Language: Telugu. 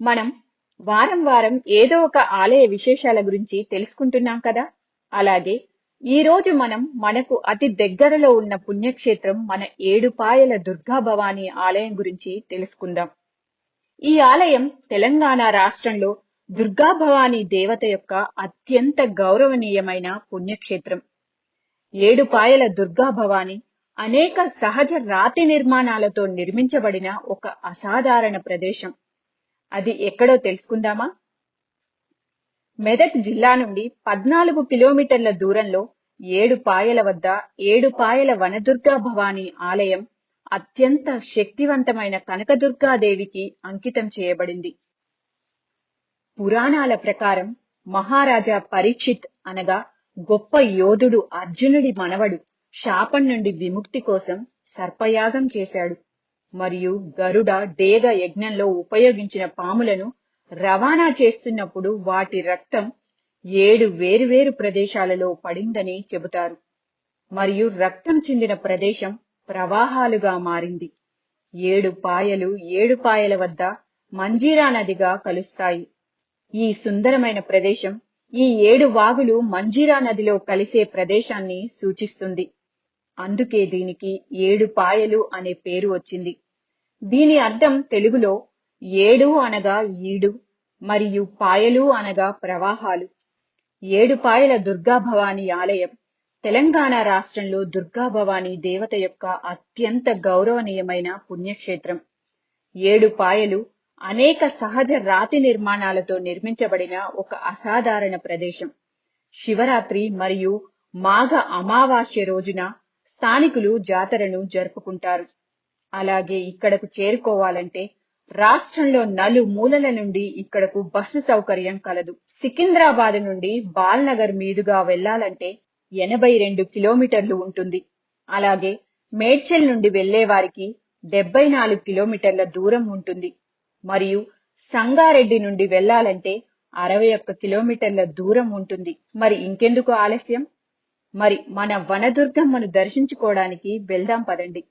మనం వారం వారం ఏదో ఒక ఆలయ విశేషాల గురించి తెలుసుకుంటున్నాం కదా? అలాగే ఈ రోజు మనం మనకు అతి దగ్గరలో ఉన్న పుణ్యక్షేత్రం మన ఏడుపాయల దుర్గా భవానీ ఆలయం గురించి తెలుసుకుందాం. ఈ ఆలయం తెలంగాణ రాష్ట్రంలో దుర్గా భవానీ దేవత యొక్క అత్యంత గౌరవనీయమైన పుణ్యక్షేత్రం. ఏడుపాయల దుర్గా భవానీ అనేక సహజ రాతి నిర్మాణాలతో నిర్మించబడిన ఒక అసాధారణ ప్రదేశం. అది ఎక్కడో తెలుసుకుందామా? మెదక్ జిల్లా నుండి పద్నాలుగు కిలోమీటర్ల దూరంలో ఏడు పాయల వద్ద ఏడు పాయల వనదుర్గా భవానీ ఆలయం అత్యంత శక్తివంతమైన కనకదుర్గాదేవికి అంకితం చేయబడింది. పురాణాల ప్రకారం మహారాజా పరీక్షిత్ అనగా గొప్ప యోధుడు అర్జునుడి మనవడు శాపం నుండి విముక్తి కోసం సర్పయాగం చేశాడు. మరియు గరుడ డేగ యజ్ఞంలో ఉపయోగించిన పాములను రవాణా చేస్తున్నప్పుడు వాటి రక్తం ఏడు వేరువేరు ప్రదేశాలలో పడిందని చెబుతారు. మరియు రక్తం చెందిన ప్రదేశం ప్రవాహాలుగా మారింది. ఏడు పాయలు ఏడు పాయల వద్ద మంజీరా నదిగా కలుస్తాయి. ఈ సుందరమైన ప్రదేశం ఈ ఏడు వాగులు మంజీరా నదిలో కలిసే ప్రదేశాన్ని సూచిస్తుంది. అందుకే దీనికి ఏడు పాయలు అనే పేరు వచ్చింది. దీని అర్థం తెలుగులో ఏడు అనగా ఈడు మరియు పాయలు అనగా ప్రవాహాలు. ఏడు పాయల ఆలయం తెలంగాణ రాష్ట్రంలో దుర్గాభవాని దేవత యొక్క అత్యంత గౌరవనీయమైన పుణ్యక్షేత్రం. ఏడు పాయలు అనేక సహజ రాతి నిర్మాణాలతో నిర్మించబడిన ఒక అసాధారణ ప్రదేశం. శివరాత్రి మరియు మాఘ అమావాస్య రోజున స్థానికులు జాతరను జరుపుకుంటారు. అలాగే ఇక్కడకు చేరుకోవాలంటే రాష్ట్రంలో నలు మూలల నుండి ఇక్కడకు బస్సు సౌకర్యం కలదు. సికింద్రాబాద్ నుండి బాల్నగర్ మీదుగా వెళ్ళాలంటే ఎనభై రెండు కిలోమీటర్లు ఉంటుంది. అలాగే మేడ్చల్ నుండి వెళ్ళే వారికి డెబ్బై నాలుగు కిలోమీటర్ల దూరం ఉంటుంది. మరియు సంగారెడ్డి నుండి వెళ్ళాలంటే అరవై ఒక్క కిలోమీటర్ల దూరం ఉంటుంది. మరి ఇంకెందుకు ఆలస్యం? మరి మన వనదుర్గమ్మను దర్శించుకోవడానికి వెళ్దాం పదండి.